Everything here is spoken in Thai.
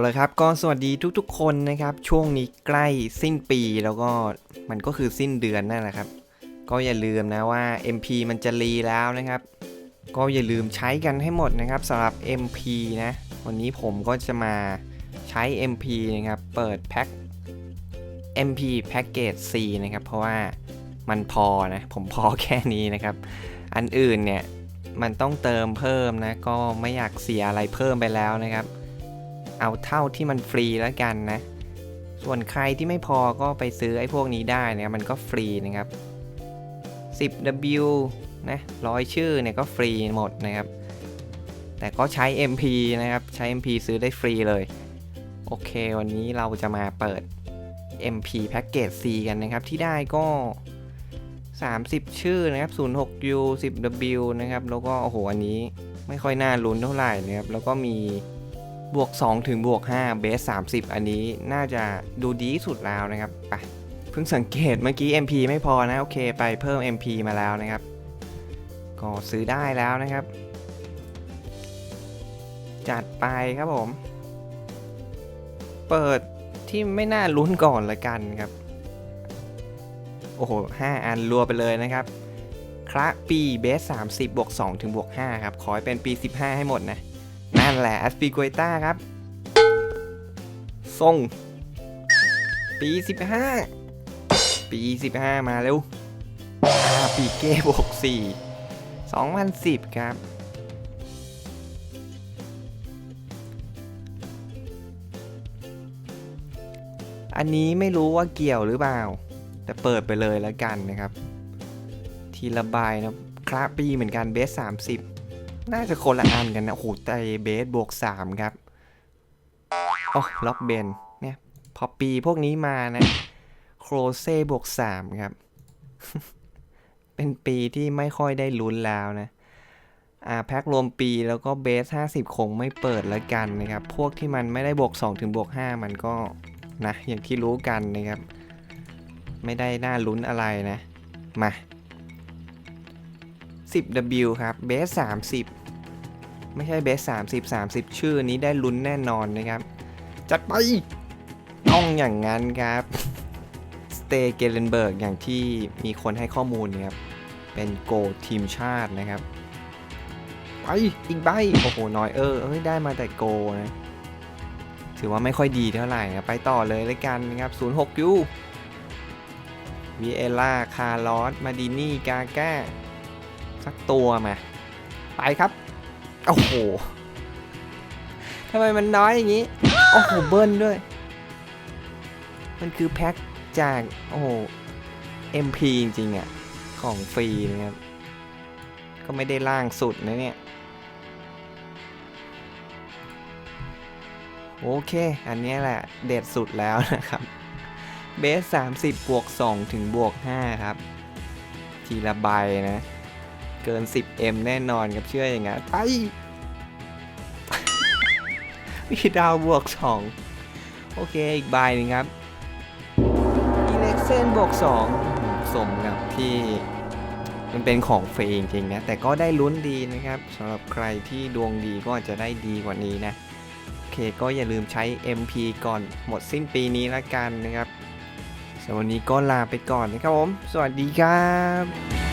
เลยครับก็สวัสดีทุกๆคนนะครับ ช่วงนี้ใกล้สิ้นปีแล้วก็มันก็คือสิ้นเดือนนั่นแหละครับ ก็อย่าลืมนะว่า MP มันจะรีแล้วนะครับ ก็อย่าลืมใช้กันให้หมดนะครับสำหรับ MP นะ วันนี้ผมก็จะมาใช้ MP นะครับ เปิดแพ็ค MP Package C นะครับ เพราะว่ามันพอนะ ผมพอแค่นี้นะครับ อันอื่นเนี่ย มันต้องเติมเพิ่มนะ ก็ไม่อยากเสียอะไรเพิ่มไปแล้วนะครับ เอาเท่าที่มันฟรีแล้วกันนะ ส่วนใครที่ไม่พอก็ไปซื้อไอ้พวกนี้ได้นะครับมันก็ฟรีนะครับ 10W นะร้อยชื่อเนี่ยก็ฟรีหมดนะครับ แต่ก็ใช้ MP นะครับ ใช้ MP ซื้อได้ฟรีเลย โอเค วันนี้เราจะมาเปิด MP Package C กันนะครับ ที่ได้ก็ 30 ชื่อนะครับ 06U 10W นะครับ แล้วก็ โอ้โห อันนี้ไม่ค่อยน่าลุ้นเท่าไหร่นะครับ แล้วก็มี บวก 2 ถึงบวก5เบส30 อันนี้น่าจะดูดีสุดแล้วนะครับไปเพิ่งสังเกตเมื่อกี้ MP ไม่พอนะ โอเค ไปเพิ่ม MP มาแล้วนะครับ ก็ซื้อได้แล้วนะครับ จัดไปครับผม เปิดที่ไม่น่าลุ้นก่อนละกันครับ โอ้โหห้าอันรัวไปเลยนะครับ คระปีเบส30บวก2ถึงบวก5ครับ ขอให้เป็นปี 15 ให้หมดนะ นั่นแหละแอสปีกยต้าครับส่งปี 15 ปี 15 มาเร็วปีเก้บวก4 2010 ครับ อันนี้ไม่รู้ว่าเกี่ยวหรือเปล่า แต่เปิดไปเลยแล้วกันนะครับ ทีละใบนะคราปีเหมือนกันเบส 30 น่าจะคนละอันกันนะโอ้โหไตเบสบวก 3 ครับโอ้ล็อกเบนเนี่ยพอปีพวกนี้มานะโครเซ่บวก 3 ครับ เป็นปีที่ไม่ค่อยได้ลุ้นแล้วนะอ่าแพ็ครวมปีแล้วก็เบส 50 คงไม่เปิดแล้วกันนะครับ พวกที่มันไม่ได้บวก 2 ถึงบวก 5 มันก็นะ อย่างที่รู้กันนะครับ ไม่ได้น่าลุ้นอะไรนะ มา 10W ครับเบส30 ไม่ใช่เบส30 30 ชื่อนี้ได้ลุ้นแน่นอนนะครับ จัดไป ต้องอย่างนั้นครับ สเตเกเลนเบิร์กอย่างที่มีคนให้ข้อมูลนะครับ เป็นโกทีมชาตินะครับ ไป อีกใบ โอ้โห น้อยเออเอ้ย ได้มาแต่โกนะ ถือว่าไม่ค่อยดีเท่าไหร่นะไปต่อเลยเลยกันนะครับ 06ยูวีเอล่า คาร์ลอส มาดินี่ กาก้า สักตัวมา ไปครับ โอ้โหทำไมมันน้อยอย่างนี้ โอ้โห เบิ้ลด้วย มันคือแพ็คจาก โอ้โห MP จริงๆอะ ของฟรีนะครับ ก็ไม่ได้ล่างสุดนะเนี่ย โอเค อันนี้แหละ เด็ดสุดแล้วนะครับ เบส 30 บวก 2 ถึงบวก 5 ครับ ทีละใบนะ เกิน 10M แน่นอนครับเชื่ออย่างนั้นไปมีดาวบวก 2 โอเคอีกใบหนึงครับอีเล็กเซนบวก 2 สมกับที่มันเป็นของเฟรีจริงๆนะ แต่ก็ได้ลุ้นดีนะครับสำหรับใครที่ดวงดีก็อาจจะได้ดีกว่านี้นะ โอเคก็อย่าลืมใช้ MP ก่อนหมดสิ้นปีนี้ละกันนะครับสำหรับวันนี้ก็ลาไปก่อนนะครับผม สวัสดีครับ